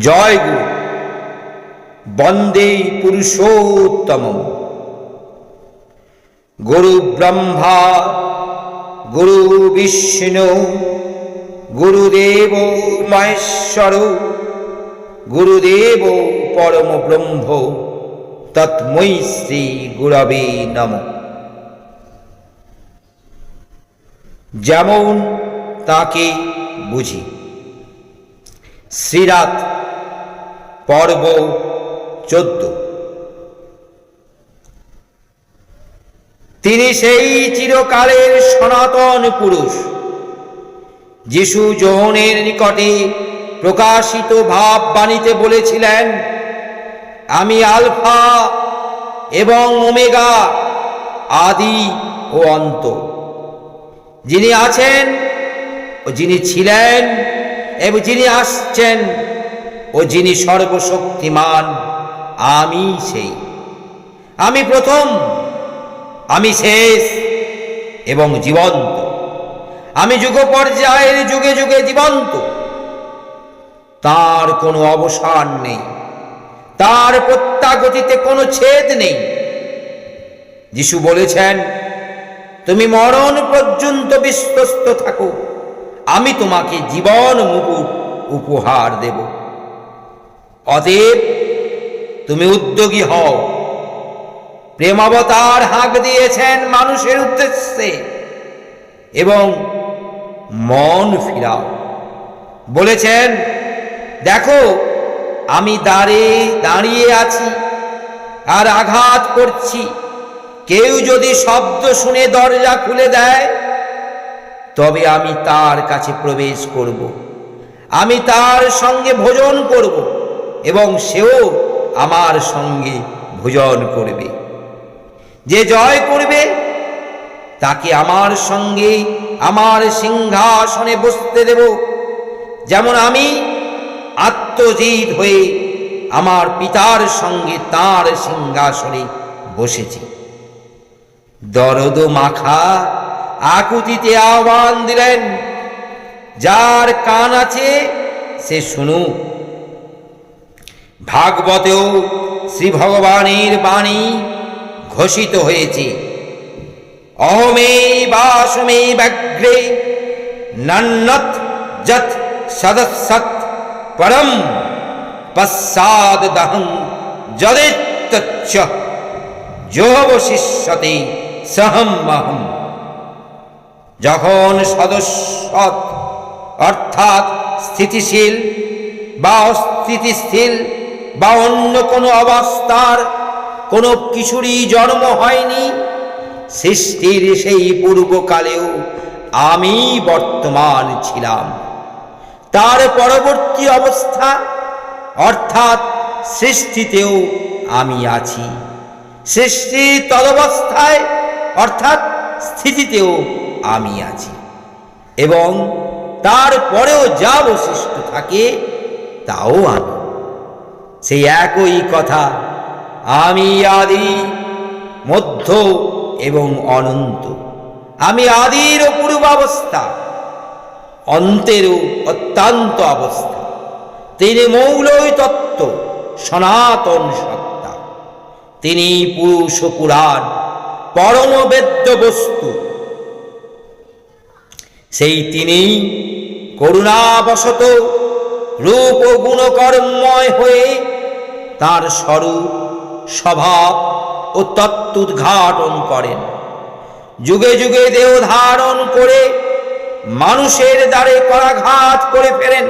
জয় গুরু বন্দে পুরুষোত্তম। গুরু ব্রহ্মা, গুরু বিষ্ণু, গুরুদেব মহেশ্বর, গুরুদেব পরম ব্রহ্ম তৎমৈ শ্রী গুরবে নম। যেমন তাকে বুঝি। শ্রীরাত পর্ব চোদ্দ। তিনি সেই চিরকালের সনাতন পুরুষ, যিশু যৌনের নিকটে প্রকাশিত ভাব বাণীতে বলেছিলেন, আমি আলফা এবং ওমেগা আদি ও অন্ত। যিনি আছেন ও যিনি ছিলেন এবং যিনি আসছেন ও যিনি সর্বশক্তিমান, আমি সেই। আমি প্রথম, আমি শেষ এবং জীবন্ত। আমি যুগ পর্যায়ের যুগে যুগে জীবন্ত। তার কোনো অবসান নেই। তার প্রত্যাগতিতে কোনো ছেদ নেই। যিশু বলেছেন, তুমি মরণ পর্যন্ত বিশ্বস্ত থাকো। আমি তোমাকে জীবন মুকুট উপহার দেব। অতএব তুমি উদ্যোগী হও। প্রেমাবতার হাঁক দিয়েছেন মানুষের উদ্দেশ্যে এবং মন ফিরাও। বলেছেন, দেখো, আমি দাঁড়ে দাঁড়িয়ে আছি আর আঘাত করছি। কেউ যদি শব্দ শুনে দরজা খুলে দেয়, তবে আমি তার কাছে প্রবেশ করব। আমি তার সঙ্গে ভোজন করব। এবং সেও আমার সঙ্গে ভোজন করবে। যে জয় করবে, তাকে আমার সঙ্গে আমার সিংহাসনে বসতে দেব। যেমন আমি আত্মজিৎ হয়ে আমার পিতার সঙ্গে তার সিংহাসনে বসেছি। দরদ মাখা আকুতিতে আহ্বান দিলেন, যার কান আছে সে শুনুক। ভাগবতেও শ্রী ভগবানের বাণী ঘোষিত হয়েছে। অহমে বাসমে ব্যগ্রে নন্নত যত সদসৎ পরম পশ্চাদ দহং যদিত্তচ্চ যোবশিষ্যতে সহম মহম। যখন সদস্যত অর্থাৎ স্থিতিশীল বা অস্থিতিশীল বা অন্য কোনো অবস্থার কোনো কিছুরই জন্ম হয়নি, সৃষ্টির সেই পূর্বকালেও আমি বর্তমান ছিলাম। তার পরবর্তী অবস্থা, অর্থাৎ সৃষ্টিতেও আমি আছি। সৃষ্টি তদবস্থায়, অর্থাৎ স্থিতিতেও আমি আছি। এবং তারপরেও যা অবশিষ্ট থাকে, তাও আমি। সেই একই কথা। আমি আদি, মধ্য এবং অনন্ত। আমি আদির পূর্বাবস্থা অন্তেরও অত্যন্ত অবস্থা। তিনি মৌলই তত্ত্ব, সনাতন সত্তা। তিনি পুরুষ পুরাণ, পরম বেদ্য বস্তু। সেই তিনি করুণাবশত রূপ গুণকর্ময় হয়ে তার স্বরূপ, স্বভাব ও তত্ত্ব উদ্ঘাটন করেন। যুগে যুগে দেহ ধারণ করে মানুষের দ্বারে করাঘাত করে ফেলেন।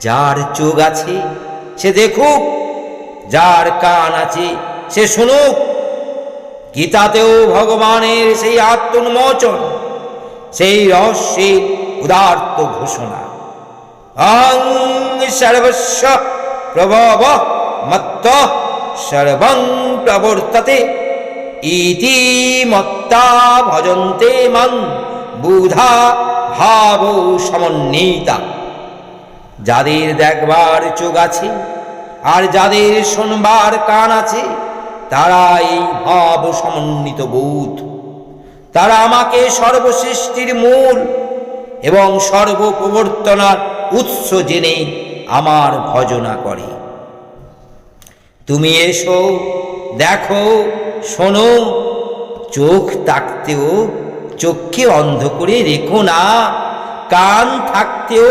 যার চোখ আছে, সে দেখুক, যার কান আছে, সে শুনুক। গীতাতেও ভগবানের সেই আত্মোন্মোচন, সেই রহস্যের উদার্ত ঘোষণা। সর্বস্ব প্রভব মত্ত সর্বং প্রবর্ততে ইতি মত্তা ভজন্তে মং বুধা ভাব সমন্বিতা। যাদের দেখবার চোখ আছে আর যাদের শোনবার কান আছে তারা এই ভাব সমন্বিত বোধ। তারা আমাকে সর্বসৃষ্টির মূল এবং সর্বপ্রবর্তনার উৎস জেনে আমার ভজনা করে। তুমি এসো, দেখো, শোনো, চোখ তাকতেও, চোখকে অন্ধ করে রেখো না, কান থাকতেও,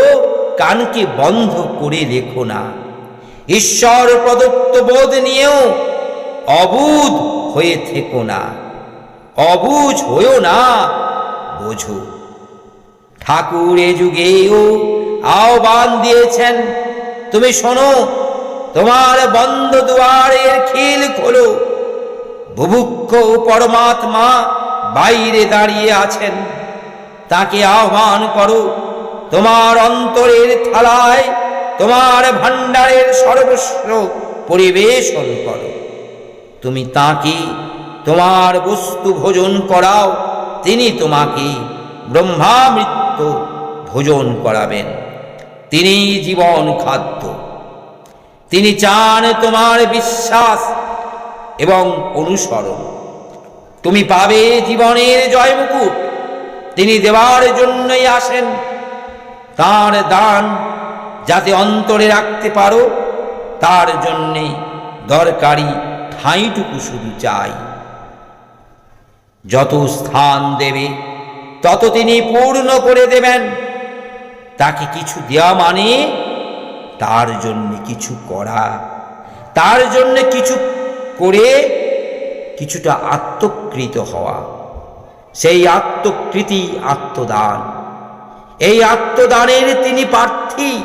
কানকে বন্ধ করে রেখো না। ঈশ্বর প্রদত্ত বোধ নিয়েও অবুধ হয়ে থেকো না, অবুঝ হয়েও না, বোঝো। ঠাকুর এ যুগেও আহ্বান দিয়েছেন তুমি শোনো, তোমার বন্ধ দুয়ারের খিল খোলো। বুভুক্ষ পরমাত্মা বাইরে দাঁড়িয়ে আছেন। তাকে আহ্বান করো, তোমার অন্তরের থালায়, তোমার ভাণ্ডারের সর্বস্ব পরিবেশন করো। তুমি তাকে তোমার বস্তু ভোজন করাও, তিনি তোমাকে ব্রহ্মামৃত্য ভোজন করাবেন। তিনি জীবন খাদ্য। তিনি চান তোমার বিশ্বাস এবং অনুসরণ। তুমি পাবে জীবনের জয়মুকুট। তিনি দেওয়ার জন্যই আসেন। তার দান যাতে অন্তরে রাখতে পারো, তার জন্যে দরকারি ঠাঁইটুকু শুধু চাই। যত স্থান দেবে, তত তিনি পূর্ণ করে দেবেন। তাকে কিছু দেওয়া মানে তার জন্য কিছু করা। তার জন্য কিছু করে কিছুটা আত্মকৃত হওয়া। সেই আত্মকৃতি আত্মদান। এই আত্মদানের তিনি প্রার্থী।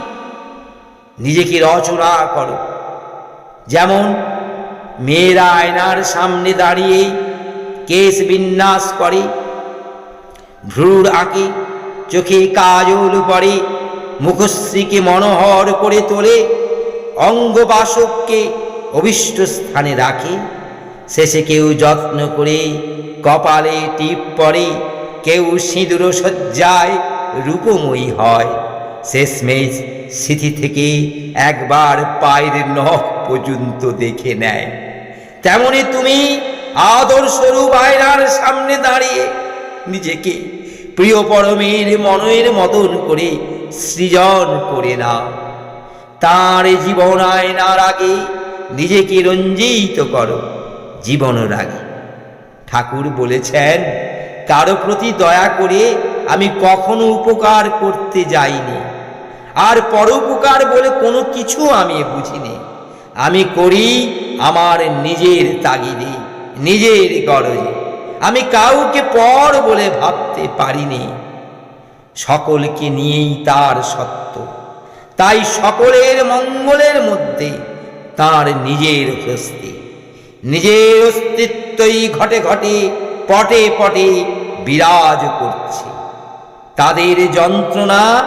নিজেকে রচনা করো। যেমন মেয়েরা আয়নার সামনে দাঁড়িয়ে কেশ বিন্যাস করে, ভ্রুর আঁকে চোখে কাজল পড়ে, মুখশ্রীকে মনোহর করে তোলে, অঙ্গবাসককে অভিষ্ট স্থানে রাখে। শেষে কেউ যত্ন করে কপালে টিপ পরে কেউ সিঁদুর সজ্জায় রূপময়ী হয়। শেষমেশ স্মৃতি থেকে একবার পায়ের নখ পর্যন্ত দেখে নেয়। তেমনি তুমি আদর্শরূপ আয়নার সামনে দাঁড়িয়ে নিজেকে প্রিয় পরমের মনের মতন করে সৃজন করে না। তার জীবন আয়নার আগে নিজেকে রঞ্জিত করো জীবনের আগে ঠাকুর বলেছেন, কারও প্রতি দয়া করে আমি কখনো উপকার করতে যাইনি। আর পরোপকার বলে কোনো কিছু আমি বুঝিনি। আমি করি আমার নিজের তাগিদে, নিজের গরজে। আমি কাউকে পর বলে ভাবতে পারিনি। সকলকে নিয়েই তার সত্য। তাই সকলের মঙ্গলের মধ্যে তার নিজের হস্তি নিজের অস্তিত্বই ঘটে ঘটে, পটে পটে বিরাজ করছে। তাদের যন্ত্রণা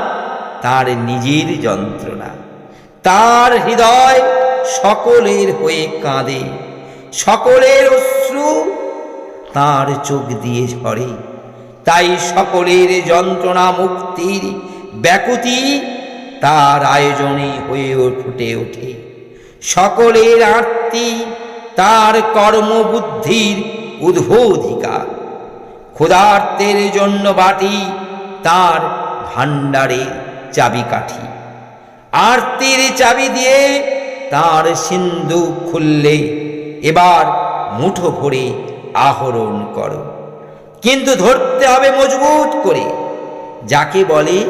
তার নিজের যন্ত্রণা। তার হৃদয় সকলের হয়ে কাঁদে। সকলের অশ্রু তার চোখ দিয়ে ঝরে তাই সকলের যন্ত্রণা মুক্তির ব্যাকুতি তার আয়োজনে হয়ে ফুটে ওঠে। সকলের আরতি তার কর্মবুদ্ধির উদ্বোধিকার। ক্ষুধার্তের জন্য বাটি তার ভাণ্ডারের চাবিকাঠি। আরতির চাবি দিয়ে তার সিন্ধু খুললে এবার মুঠো ভরে আহরণ করো। কিন্তু ধরতে হবে মজবুত করে। যাকে বলে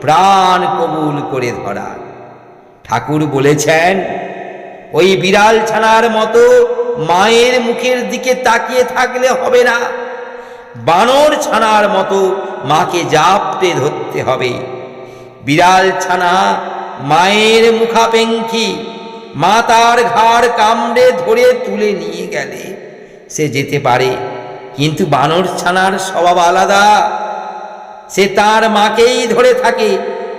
প্রাণ কবুল করে ধরা। ঠাকুর বলেছেন, ওই বিড়াল ছানার মতো মায়ের মুখের দিকে তাকিয়ে থাকলে হবে না। বানর ছানার মতো মাকে জাপটে ধরতে হবে। বিড়াল ছানা মায়ের মুখাপেঙ্খি, মা তার ঘাড় কামড়ে ধরে তুলে নিয়ে গেলে। সে যেতে পারে। কিন্তু বানর ছানার স্বভাব আলাদা। সে তার মাকেই ধরে থাকে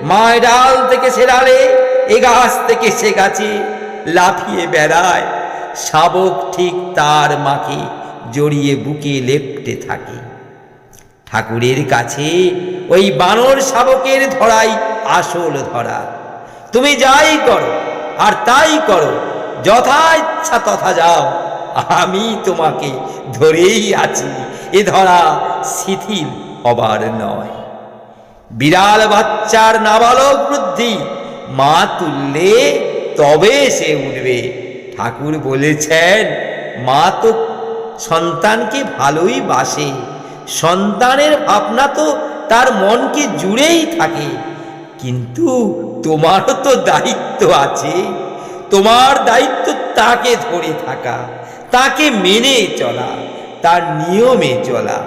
মা এ ডাল থেকে সে ডালে এ গাছ থেকে সে গাছে লাফিয়ে বেড়ায়। শাবক ঠিক তার মাকে জড়িয়ে বুকে লেপটে থাকে। ঠাকুরের কাছে ওই বানর শাবকের ধরাই আসল ধরা। তুমি যাই করো আর তাই করো যথা ইচ্ছা তথা যাও। আমি তোমাকে ধরেই আছি। এ ধরা শিথিল হবার নয়। বিড়াল বাচ্চার নাবালক বুদ্ধি, মা তুললে তবে সে উঠবে। ঠাকুর বলেছেন, মা তো সন্তানকে ভালোই বাসে। সন্তানের ভাবনা তো তার মনকে জুড়েই থাকে। কিন্তু তোমারও তো দায়িত্ব আছে। তোমার দায়িত্ব তাকে ধরে থাকা। তাকে মেনে চলা, তার নিয়মে চলা।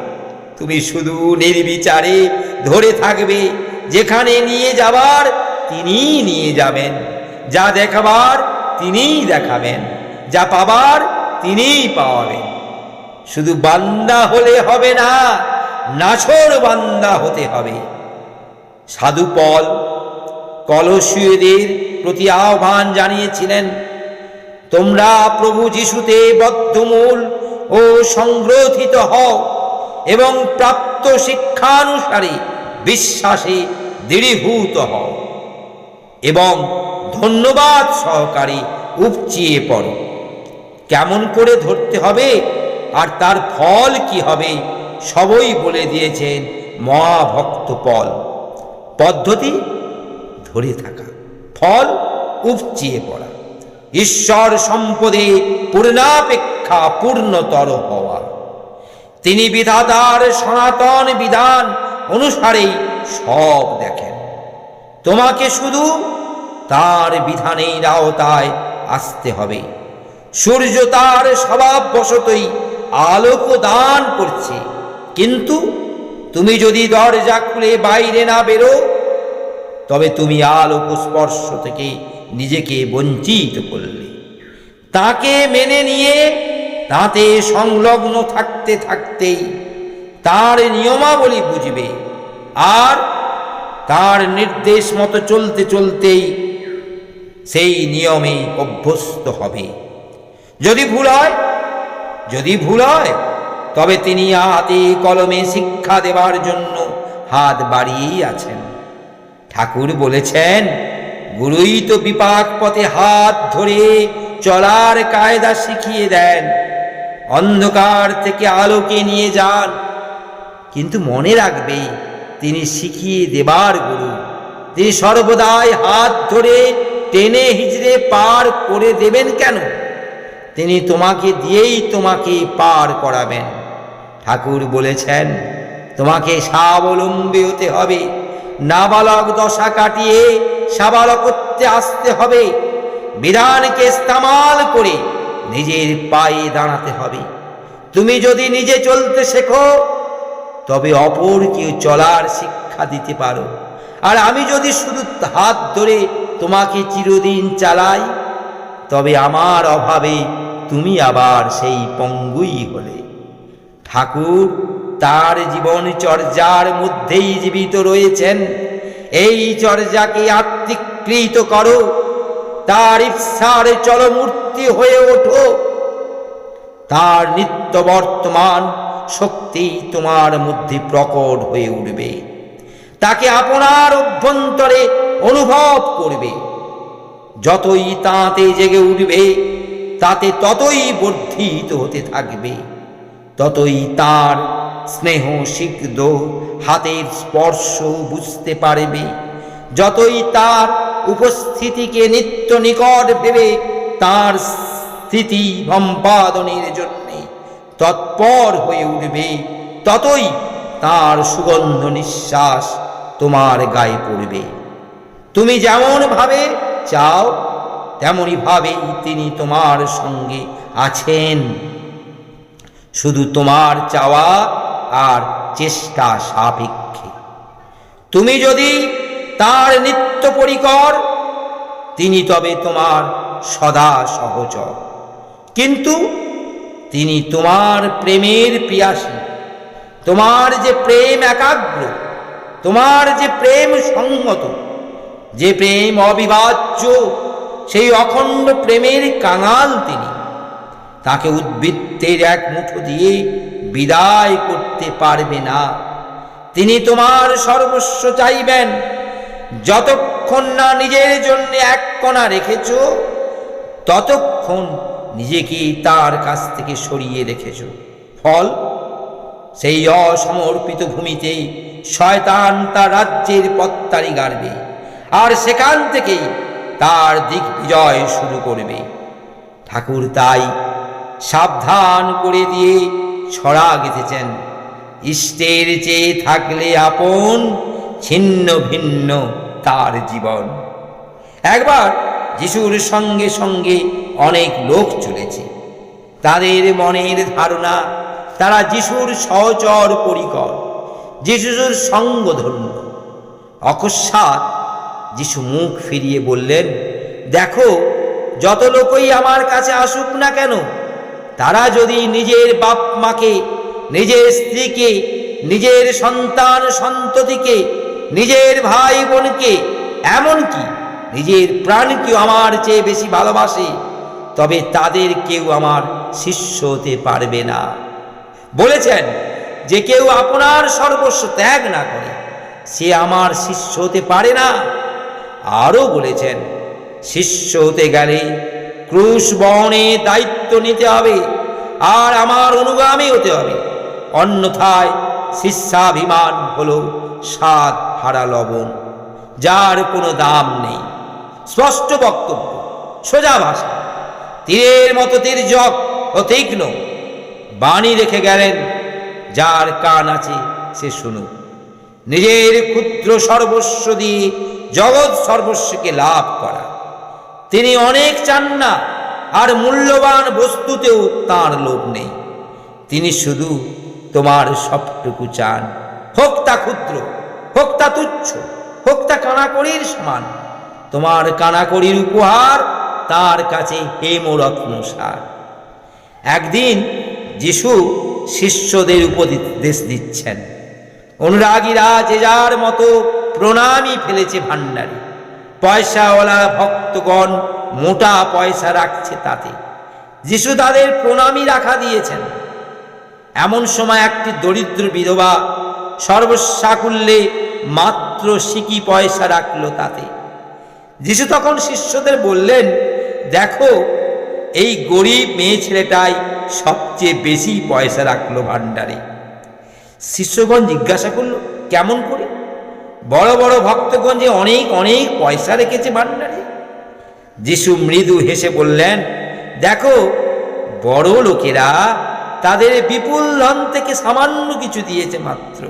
তুমি শুধু নির্বিচারে ধরে থাকবে, যেখানে নিয়ে যাবার তিনিই নিয়ে যাবেন। যা দেখাবার তিনিই দেখাবেন, যা পাবার তিনিই পাওয়াবেন। শুধু বান্দা হলে হবে না নাছর বান্দা হতে হবে। সাধু পল কলসীয়দের প্রতি আহ্বান জানিয়েছিলেন তোমরা প্রভু যিশুতে বদ্ধমূল ও সংগ্রথিত হও এবং প্রাপ্ত শিক্ষানুসারে বিশ্বাসে দৃঢ়ীভূত হও এবং ধন্যবাদ সহকারে উপচিয়ে পড়ো। কেমন করে ধরতে হবে আর তার ফল কি হবে সবই বলে দিয়েছেন মহাভক্ত পল। পদ্ধতি ধরে থাকা, ফল উপচিয়ে পড়া। ঈশ্বর সম্পদে পূর্ণাপেক্ষা পূর্ণতর হওয়া। তিনি বিধাতার সনাতন বিধান অনুসারেই সব দেখেন। তোমাকে শুধু তার বিধানের আওতায় আসতে হবে। সূর্য তার স্বভাববশতই আলোক দান করছে। কিন্তু তুমি যদি দরজা খুলে বাইরে না বেরো, তবে তুমি আলোক স্পর্শ থেকে নিজেকে বঞ্চিত করলে। তাকে মেনে নিয়ে তাতে সংলগ্ন থাকতে থাকতেই তার নিয়মাবলী বুঝবে আর তার নির্দেশ মতো চলতে চলতেই সেই নিয়মে অভ্যস্ত হবে। যদি ভুল হয়, যদি ভুল হয়, তবে তিনি হাতে কলমে শিক্ষা দেবার জন্য হাত বাড়িয়েই আছেন। ঠাকুর বলেছেন গুরুই তো বিপাক পথে হাত ধরে চলার কায়দা শিখিয়ে দেন। অন্ধকার থেকে আলোকে নিয়ে যান। কিন্তু মনে রাখবে, তিনি শিখিয়ে দেবার গুরু। তিনি সর্বদাই হাত ধরে টেনে হিজড়ে পার করে দেবেন কেন? তিনি তোমাকে দিয়েই তোমাকে পার করাবেন। ঠাকুর বলেছেন, তোমাকে স্বাবলম্বী হতে হবে। নাবালক দশা কাটিয়ে সাবালকত্বে আসতে হবে। বিধানকে ইস্তেমাল করে নিজের পায়ে দাঁড়াতে হবে। তুমি যদি নিজে চলতে শেখো, তবে অপরকে চলার শিক্ষা দিতে পারো। আর আমি যদি শুধু হাত ধরে তোমাকে চিরদিন চালাই, তবে আমার অভাবে তুমি আবার সেই পঙ্গুই হলে। ঠাকুর, তার জীবন চর্যার মধ্যেই জীবিত রয়েছেন। এই চর্যাকে আত্মিকৃত করো। তার ইচ্ছার চলমূর্তি হয়ে ওঠো। তার নিত্য বর্তমান শক্তি তোমার মধ্যে প্রকট হয়ে উঠবে। তাকে আপনার অভ্যন্তরে অনুভব করবে। যতই তাতে জেগে উঠবে, তাতে ততই বর্ধিত হতে থাকবে। ততই তার স্নেহ সিগ্ধ হাতের স্পর্শ বুঝতে পারবে। যতই তার উপস্থিতিকে নিত্য নিকট ভেবে তার স্থিতি সম্পাদনের জন্যে তৎপর হয়ে উঠবে, ততই তার সুগন্ধ নিঃশ্বাস তোমার গায়ে পড়বে। তুমি যেমন ভাবে চাও তেমনই ভাবেই তিনি তোমার সঙ্গে আছেন। শুধু তোমার চাওয়া আর চেষ্টা সাপেক্ষে। তুমি যদি তার নিত্য পরিকর, তিনি তবে তোমার সদা সহচর। কিন্তু তিনি তোমার প্রেমের পিয়াসী তোমার যে প্রেম একাগ্র, তোমার যে প্রেম সংহত যে প্রেম অবিভাজ্য, সেই অখণ্ড প্রেমের কাঙাল তিনি। তাকে উদ্বৃত্তের এক মুঠো দিয়ে বিদায় করতে পারবে না। তিনি তোমার সর্বস্ব চাইবেন। যতক্ষণ না নিজের জন্য এক কণা রেখেছ, ততক্ষণ নিজেকে তার কাছ থেকে সরিয়ে রেখেছ। ফল, সেই অসমর্পিত ভূমিতে শয়তান তার রাজ্যের পত্তারি গাড়বে আর সেখান থেকেই তার দিক বিজয় শুরু করবে। ঠাকুর তাই সাবধান করে দিয়ে ছড়া গেঁথেছেন। ইষ্টের চেয়ে থাকলে আপন ছিন্ন ভিন্ন তার জীবন। একবার যিশুর সঙ্গে সঙ্গে অনেক লোক চলেছে। তাদের মনের ধারণা, তারা যিশুর সহচর পরিকর, যিশুর সঙ্গধন্য। অকস্মাৎ যিশু মুখ ফিরিয়ে বললেন, দেখো, যত লোকই আমার কাছে আসুক না কেন তারা যদি নিজের বাপ মাকে, নিজের স্ত্রীকে, নিজের সন্তান সন্ততিকে, নিজের ভাই বোনকে, এমনকি নিজের প্রাণকেও আমার চেয়ে বেশি ভালোবাসে, তবে তাদের কেউ আমার শিষ্য হতে পারবে না। বলেছেন যে কেউ আপনার সর্বস্ব ত্যাগ না করে, সে আমার শিষ্য হতে পারে না। আরও বলেছেন, শিষ্য হতে গেলে ক্রুশ বহনে দায়িত্ব নিতে হবে, আর আমার অনুগামী হতে হবে। অন্যথায় শিষ্যাভিমান হল স্বাদ হারা লবণ, যার কোনো দাম নেই। স্পষ্ট বক্তব্য, সোজা ভাষা, তীরের মতো তীর্যক ও তীক্ষ্ণ। বাণী রেখে গেলেন, যার কান আছে সে শুনুক। নিজের ক্ষুদ্র সর্বস্ব দিয়ে জগৎ সর্বস্বকে লাভ করা। তিনি অনেক চান না, আর মূল্যবান বস্তুতেও তার লোভ নেই। তিনি শুধু তোমার সবটুকু চান। হোক তা ক্ষুদ্র, হোক তা তুচ্ছ, হোক তা কানাকড়ির সমান। তোমার কানাকড়ির উপহার তার কাছে হেমরত্ন সার। একদিন যিশু শিষ্যদের উপদেশ দিচ্ছেন, অনুরাগীরা যে যার মতো প্রণামই ফেলেছে ভাণ্ডারে। পয়সাওয়ালা ভক্তগণ মোটা পয়সা রাখছে তাতে। যিশু তাদের প্রণামী রাখা দিয়েছেন। এমন সময় একটি দরিদ্র বিধবা সর্বসাকুল্যে মাত্র সিকি পয়সা রাখল তাতে। যিশু তখন শিষ্যদের বললেন, দেখো, এই গরিব মেয়ে ছেলেটাই সবচেয়ে বেশি পয়সা রাখল ভাণ্ডারে। শিষ্যগণ জিজ্ঞাসা করল, কেমন করে? বড় বড় ভক্তগণ যে অনেক অনেক পয়সা রেখেছে ভাণ্ডারে। যিশু মৃদু হেসে বললেন, দেখো, বড় লোকেরা তাদের বিপুল ধন থেকে সামান্য কিছু দিয়েছে মাত্র।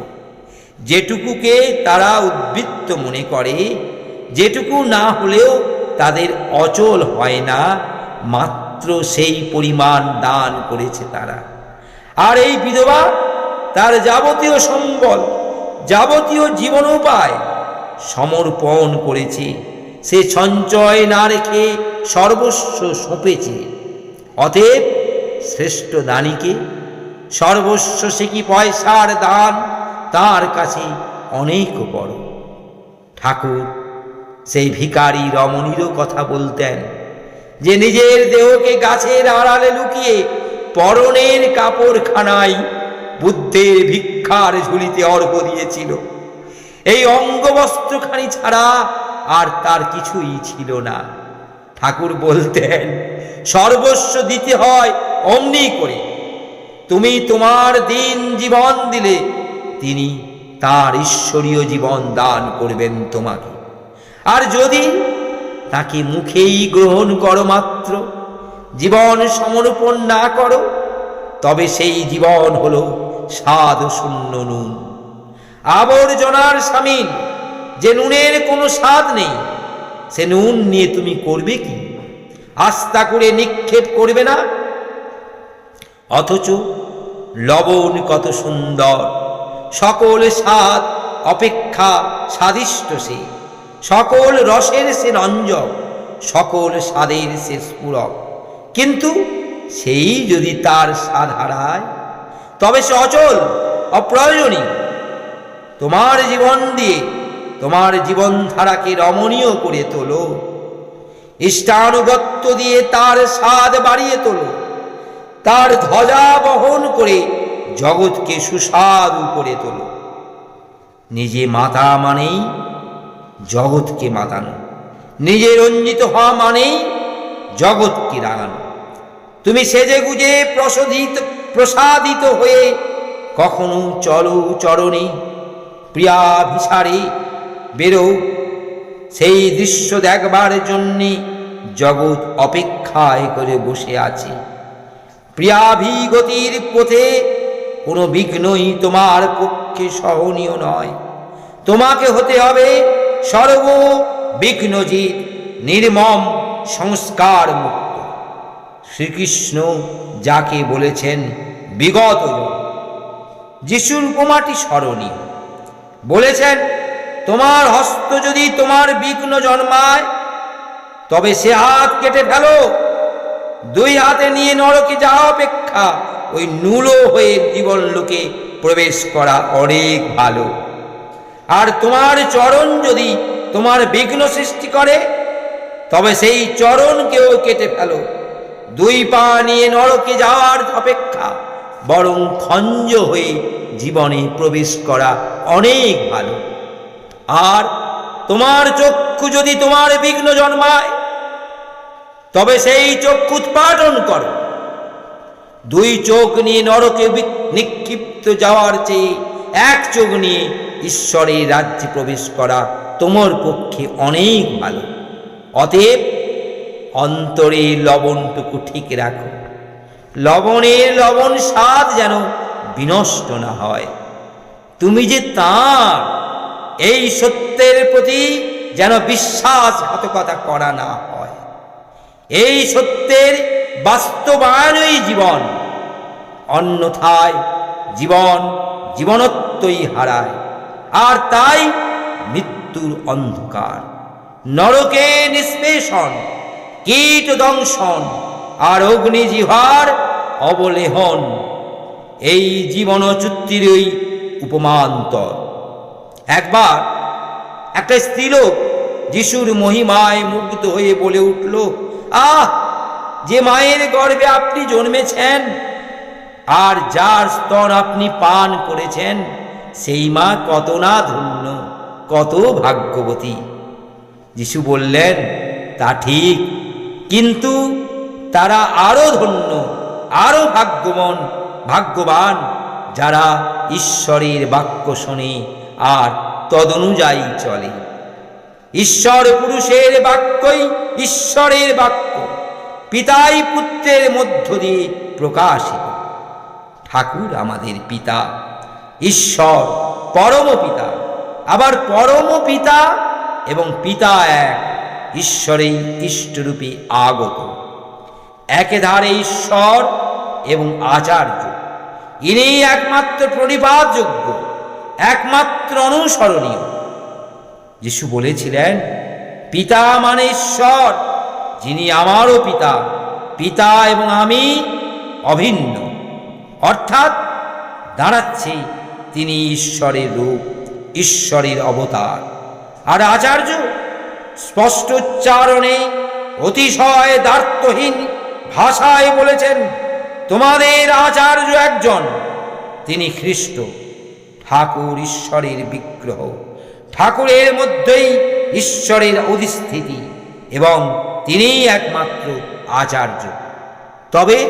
যেটুকুকে তারা উদ্বৃত্ত মনে করে, যেটুকু না হলেও তাদের অচল হয় না, মাত্র সেই পরিমাণ দান করেছে তারা। আর এই বিধবা তার যাবতীয় সম্বল যাবতীয় জীবনোপায় সমর্পণ করেছে। সে সঞ্চয় না রেখে সর্বস্ব সঁপেছে। অতএব শ্রেষ্ঠ দানীকে, সর্বস্ব সে কি পয়সার দান, তার কাছে অনেক বড়। ঠাকুর, সেই ভিকারি রমণীরও কথা বলতেন, যে নিজের দেহকে গাছের আড়ালে লুকিয়ে পরনের কাপড় খানায় বুদ্ধের ভিক্ষার ঝুলিতে অর্ঘ দিয়েছিল। এই অঙ্গবস্ত্রখানি ছাড়া আর তার কিছুই ছিল না। ঠাকুর বলতেন, সর্বস্ব দিতে হয় অমনি করে। তুমি তোমার দিন জীবন দিলে, তিনি তার ঈশ্বরীয় জীবন দান করবেন তোমাকে। আর যদি তাকে মুখেই গ্রহণ করো মাত্র, জীবন সমর্পণ না করো, তবে সেই জীবন হলো স্বাদ শূন্য নুন। আবর্জনার সামিল যে নুনের কোনো স্বাদ নেই, সে নুন নিয়ে তুমি করবে কি? আস্তা করে নিক্ষেপ করবে না? অথচ লবণ কত সুন্দর, সকল স্বাদ অপেক্ষা স্বাদিষ্ট সে। সকল রসের সে রঞ্জক, সকল স্বাদের সে স্ফুরক। কিন্তু সেই যদি তার স্বাদ হারায় তবে সে অচল, অপ্রয়োজনীয়। তোমার জীবন দিয়ে, তোমার জীবনধারাকে রমণীয় করে তোলো। ইষ্টানুগত্য দিয়ে তার স্বাদ বাড়িয়ে তোলো। তার ধ্বজা বহন করে জগৎকে সুস্বাদু করে তোলো। নিজে মাতা মানেই জগৎকে মাতানো। নিজে রঞ্জিত হওয়া মানেই জগৎকে রাঙানো। তুমি সেজে গুজে প্রসাদিত প্রসাদিত হয়ে কখনো চলো চরণে প্রিয়া ভিসারে বেরো সেই দৃশ্য দেখবার জন্যে জগৎ অপেক্ষায় করে বসে আছে। প্রিয়াভিগতির পথে কোনো বিঘ্নই তোমার পক্ষে সহনীয় নয়। তোমাকে হতে হবে সর্ব বিঘ্নজিৎ নির্মম সংস্কার মুক্ত শ্রীকৃষ্ণ যাকে বলেছেন বিগত। যিশুর উপমাটি স্মরণীয়। বলেছেন, তোমার হস্ত যদি তোমার বিঘ্ন জন্মায়, তবে সে হাত কেটে ফেলো। দুই হাতে নিয়ে নরকে যাওয়া অপেক্ষা ওই নুলো হয়ে জীবন লোকে প্রবেশ করা অনেক ভালো। আর তোমার চরণ যদি তোমার বিঘ্ন সৃষ্টি করে, তবে সেই চরণকেও কেটে ফেলো। দুই পা নিয়ে নরকে যাওয়ার অপেক্ষা। বরং খঞ্জ হয়ে জীবনে প্রবেশ করা অনেক ভালো। আর তোমার চক্ষু যদি তোমার বিঘ্ন জন্মায়, তবে সেই চক্ষু উৎপাদন করো। দুই চোখ নিয়ে নরকে নিক্ষিপ্ত যাওয়ার চেয়ে এক চোখ নিয়ে ঈশ্বরের রাজ্যে প্রবেশ করা তোমার পক্ষে অনেক ভালো। অতএব অন্তরে লবণটুকু ঠিক রাখো। লবণের লবণ স্বাদ যেন বিনষ্ট না হয়। তুমি যে তাঁর, এই সত্যের প্রতি যেন বিশ্বাসঘাতকতা করা না হয়। এই সত্যের বাস্তবায়নই জীবন, অন্যথায় জীবন জীবনত্বই হারায়, আর তাই মৃত্যুর অন্ধকার। নরকে নিষ্পেষণ, কীট দংশন আর অগ্নিজিহার অবলেহন। এই জীবন জীবনচ্যুতিরই উপমান্তর। একবার একটা স্ত্রীলোক যিশুর মহিমায় মুগ্ধ হয়ে বলে উঠল, আহ, যে মায়ের গর্ভে আপনি জন্মেছেন আর যার স্তর আপনি পান করেছেন, সেই মা কত না ধন্য, কত ভাগ্যবতী। যিশু বললেন, তা ঠিক, কিন্তু তারা আরও ধন্য, আরও ভাগ্যবান ভাগ্যবান যারা ঈশ্বরের বাক্য শোনে আর তদনুযায়ী চলে। ঈশ্বর পুরুষের বাক্যই ঈশ্বরের বাক্য, পিতাই পুত্রের মধ্য দিয়ে প্রকাশিত। ঠাকুর আমাদের পিতা, ঈশ্বর পরম পিতা, আবার পরম পিতা এবং পিতা এক, ঈশ্বরেই ইষ্টরূপে আগত। একে ধারে ঈশ্বর এবং আচার্য। ইনি একমাত্র প্রণিপাতযোগ্য, একমাত্র অনুসরণীয়। যিশু বলেছিলেন, পিতা মানে ঈশ্বর, যিনি আমারও পিতা পিতা এবং আমি অভিন্ন। অর্থাৎ দাঁড়াচ্ছে তিনি ঈশ্বরের রূপ, ঈশ্বরের অবতার। আর আচার্য, স্পষ্ট উচ্চারণে অতিশয় দার্থহীন ভাষায় বলেছেন, তোমাদের আচার্য একজন, তিনি খ্রিস্ট, ঠাকুর ঈশ্বরের বিগ্রহ। ঠাকুরের মধ্যেই ঈশ্বরের অধিস্থিতি এবং তিনিই একমাত্র আচার্য। তবে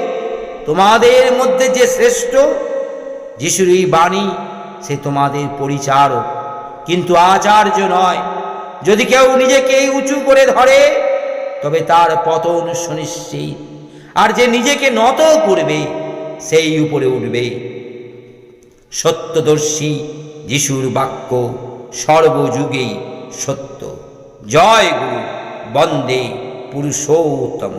তোমাদের মধ্যে যে শ্রেষ্ঠ, যিশুর এই বাণী, সে তোমাদের পরিচারক। কিন্তু আচার্য নয়। যদি কেউ নিজেকে উঁচু করে ধরে, তবে তার পতন সুনিশ্চিত। আর যে নিজেকে নত করবে, সেই উপরে উঠবে। সত্যদর্শী যিশুর বাক্য, সর্বযুগেই সত্য। জয় গুরু, বন্দে পুরুষোত্তম।